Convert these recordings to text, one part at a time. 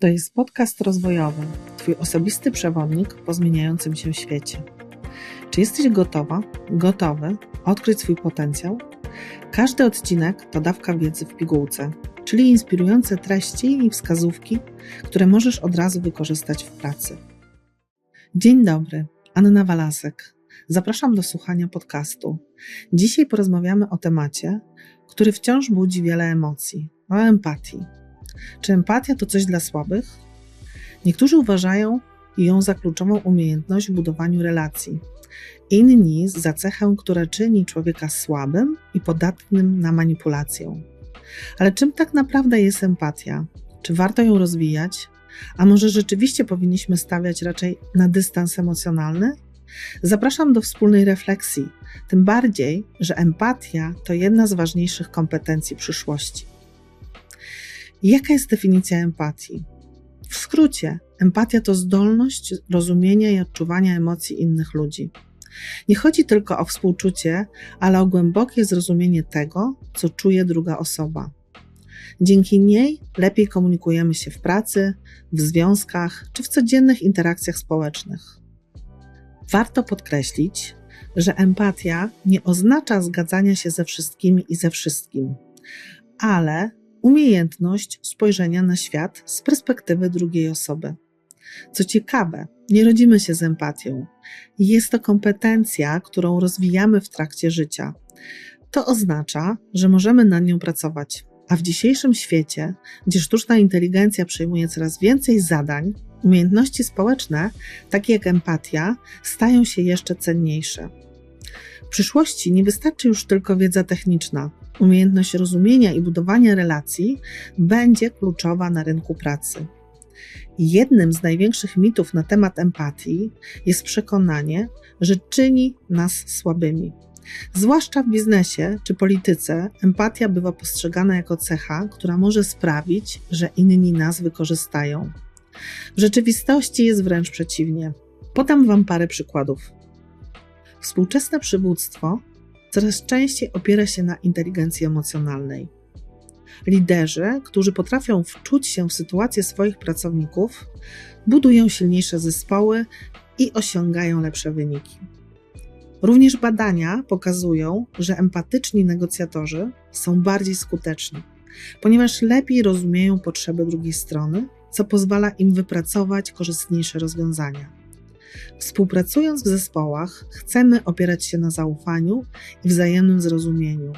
To jest podcast rozwojowy, Twój osobisty przewodnik po zmieniającym się świecie. Czy jesteś gotowa, gotowy odkryć swój potencjał? Każdy odcinek to dawka wiedzy w pigułce, czyli inspirujące treści i wskazówki, które możesz od razu wykorzystać w pracy. Dzień dobry, Anna Walasek. Zapraszam do słuchania podcastu. Dzisiaj porozmawiamy o temacie, który wciąż budzi wiele emocji o empatii. Czy empatia to coś dla słabych? Niektórzy uważają ją za kluczową umiejętność w budowaniu relacji, inni za cechę, która czyni człowieka słabym i podatnym na manipulację. Ale czym tak naprawdę jest empatia? Czy warto ją rozwijać? A może rzeczywiście powinniśmy stawiać raczej na dystans emocjonalny? Zapraszam do wspólnej refleksji, tym bardziej, że empatia to jedna z ważniejszych kompetencji przyszłości. Jaka jest definicja empatii? W skrócie, empatia to zdolność rozumienia i odczuwania emocji innych ludzi. Nie chodzi tylko o współczucie, ale o głębokie zrozumienie tego, co czuje druga osoba. Dzięki niej lepiej komunikujemy się w pracy, w związkach czy w codziennych interakcjach społecznych. Warto podkreślić, że empatia nie oznacza zgadzania się ze wszystkimi i ze wszystkim, ale umiejętność spojrzenia na świat z perspektywy drugiej osoby. Co ciekawe, nie rodzimy się z empatią. Jest to kompetencja, którą rozwijamy w trakcie życia. To oznacza, że możemy nad nią pracować. A w dzisiejszym świecie, gdzie sztuczna inteligencja przejmuje coraz więcej zadań, umiejętności społeczne, takie jak empatia, stają się jeszcze cenniejsze. W przyszłości nie wystarczy już tylko wiedza techniczna. Umiejętność rozumienia i budowania relacji będzie kluczowa na rynku pracy. Jednym z największych mitów na temat empatii jest przekonanie, że czyni nas słabymi. Zwłaszcza w biznesie czy polityce, empatia bywa postrzegana jako cecha, która może sprawić, że inni nas wykorzystają. W rzeczywistości jest wręcz przeciwnie. Podam Wam parę przykładów. Współczesne przywództwo coraz częściej opiera się na inteligencji emocjonalnej. Liderzy, którzy potrafią wczuć się w sytuację swoich pracowników, budują silniejsze zespoły i osiągają lepsze wyniki. Również badania pokazują, że empatyczni negocjatorzy są bardziej skuteczni, ponieważ lepiej rozumieją potrzeby drugiej strony, co pozwala im wypracować korzystniejsze rozwiązania. Współpracując w zespołach, chcemy opierać się na zaufaniu i wzajemnym zrozumieniu.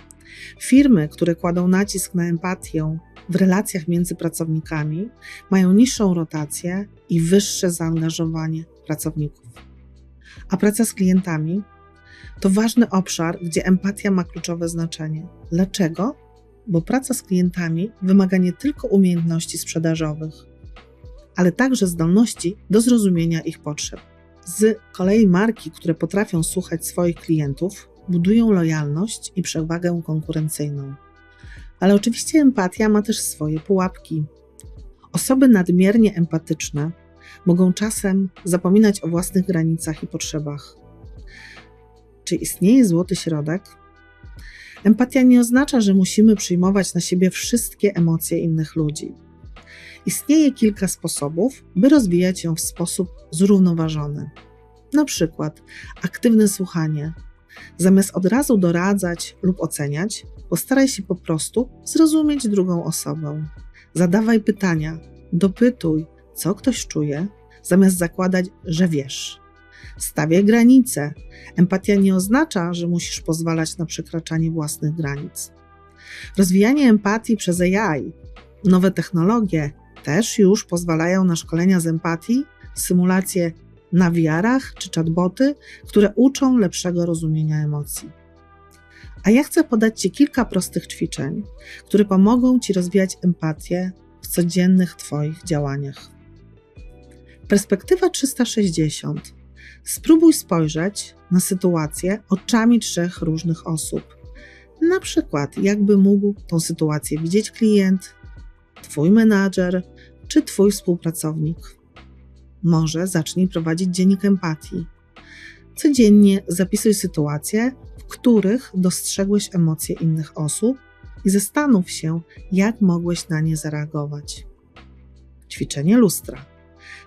Firmy, które kładą nacisk na empatię w relacjach między pracownikami, mają niższą rotację i wyższe zaangażowanie pracowników. A praca z klientami to ważny obszar, gdzie empatia ma kluczowe znaczenie. Dlaczego? Bo praca z klientami wymaga nie tylko umiejętności sprzedażowych, ale także zdolności do zrozumienia ich potrzeb. Z kolei marki, które potrafią słuchać swoich klientów, budują lojalność i przewagę konkurencyjną. Ale oczywiście empatia ma też swoje pułapki. Osoby nadmiernie empatyczne mogą czasem zapominać o własnych granicach i potrzebach. Czy istnieje złoty środek? Empatia nie oznacza, że musimy przyjmować na siebie wszystkie emocje innych ludzi. Istnieje kilka sposobów, by rozwijać ją w sposób zrównoważony. Na przykład aktywne słuchanie. Zamiast od razu doradzać lub oceniać, postaraj się po prostu zrozumieć drugą osobę. Zadawaj pytania, dopytuj, co ktoś czuje, zamiast zakładać, że wiesz. Stawiaj granice. Empatia nie oznacza, że musisz pozwalać na przekraczanie własnych granic. Rozwijanie empatii przez AI, nowe technologie też już pozwalają na szkolenia z empatii, symulacje na wiarach czy chatboty, które uczą lepszego rozumienia emocji. A ja chcę podać Ci kilka prostych ćwiczeń, które pomogą Ci rozwijać empatię w codziennych Twoich działaniach. Perspektywa 360. Spróbuj spojrzeć na sytuację oczami trzech różnych osób. Na przykład, jakby mógł tą sytuację widzieć klient, Twój menadżer czy Twój współpracownik. Może zacznij prowadzić dziennik empatii. Codziennie zapisuj sytuacje, w których dostrzegłeś emocje innych osób i zastanów się, jak mogłeś na nie zareagować. Ćwiczenie lustra.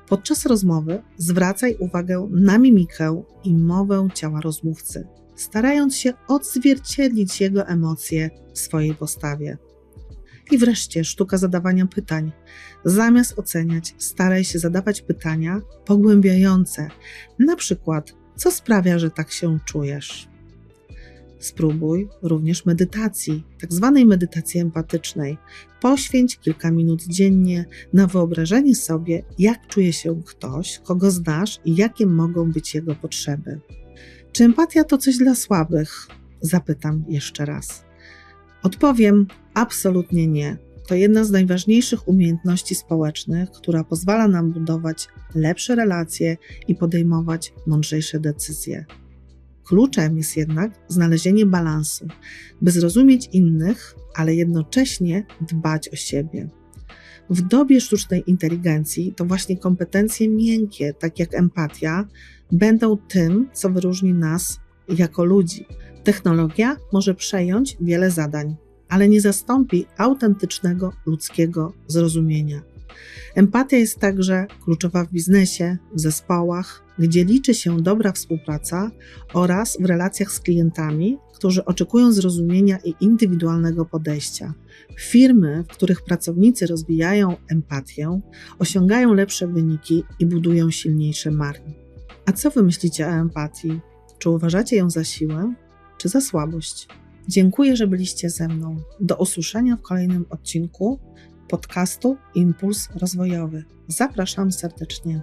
Podczas rozmowy zwracaj uwagę na mimikę i mowę ciała rozmówcy, starając się odzwierciedlić jego emocje w swojej postawie. I wreszcie sztuka zadawania pytań. Zamiast oceniać, staraj się zadawać pytania pogłębiające. Na przykład, co sprawia, że tak się czujesz? Spróbuj również medytacji, tak zwanej medytacji empatycznej. Poświęć kilka minut dziennie na wyobrażenie sobie, jak czuje się ktoś, kogo znasz i jakie mogą być jego potrzeby. Czy empatia to coś dla słabych? Zapytam jeszcze raz. Odpowiem absolutnie nie. To jedna z najważniejszych umiejętności społecznych, która pozwala nam budować lepsze relacje i podejmować mądrzejsze decyzje. Kluczem jest jednak znalezienie balansu, by zrozumieć innych, ale jednocześnie dbać o siebie. W dobie sztucznej inteligencji to właśnie kompetencje miękkie, tak jak empatia, będą tym, co wyróżni nas jako ludzi. Technologia może przejąć wiele zadań, ale nie zastąpi autentycznego ludzkiego zrozumienia. Empatia jest także kluczowa w biznesie, w zespołach, gdzie liczy się dobra współpraca oraz w relacjach z klientami, którzy oczekują zrozumienia i indywidualnego podejścia. Firmy, w których pracownicy rozwijają empatię, osiągają lepsze wyniki i budują silniejsze marki. A co wy myślicie o empatii? Czy uważacie ją za siłę, czy za słabość? Dziękuję, że byliście ze mną. Do usłyszenia w kolejnym odcinku podcastu Impuls Rozwojowy. Zapraszam serdecznie.